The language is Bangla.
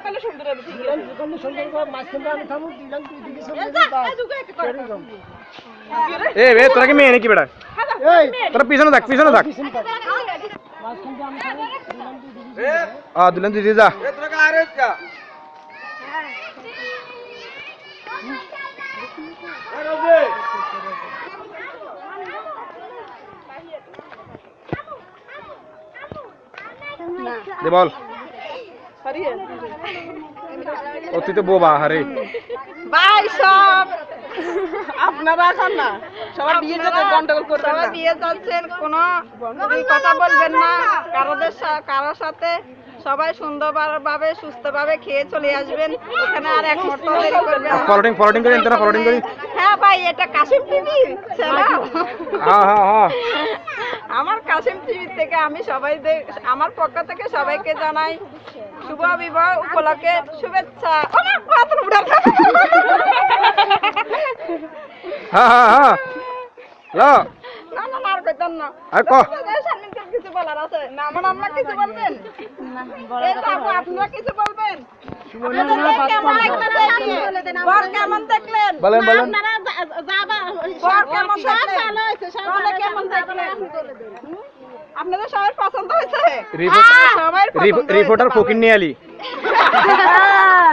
করলে সুন্দর হবে ঠিক দিলাম করলে সুন্দর করে মাঝখানটা আমি থামু দিলাম তুই দিকে সামনে দিবি বাস এরকম এ বে তোরা কি মেয়ে নাকি বেটা এই তোরা পিছনে থাক পিছনে থাক পিছন থাক মাঝখানটা আমি থামু দিলাম তুই দিবি আ দিলেন দিদি যা দে বল ও তুই তো বোবা হারে। ভাই সব। আপনারা এখন না সবাই বিয়ে যাতে গন্ডগোল করবেন না। বিয়ে যাচ্ছেন কোনো কথা বলবেন না। কারোদের সা- কারোর সাথে সবাই সুন্দরভাবে সুস্থভাবে খেয়ে চলে আসবেন। ওখানে আর এক মুহূর্ত দেরি করবেন না। ফলোটিং ফলোটিং করি তোরা করি? হ্যাঁ ভাই এটা কাশিম টিভি হ্যাঁ হ্যাঁ হ্যাঁ। আমার কাশিম টিভি থেকে আমি সবাই আমার পক্ষ থেকে সবাইকে জানাই শুভ বিবাহ উপলক্ষে শুভেচ্ছা হ্যাঁ হ্যাঁ হ্যাঁ কেমন দেখলেন আপনাদের সবার পছন্দ হয়েছে? হয়েছে রিপোর্টার। ফকির নিয়ে আলি হ্যাঁ,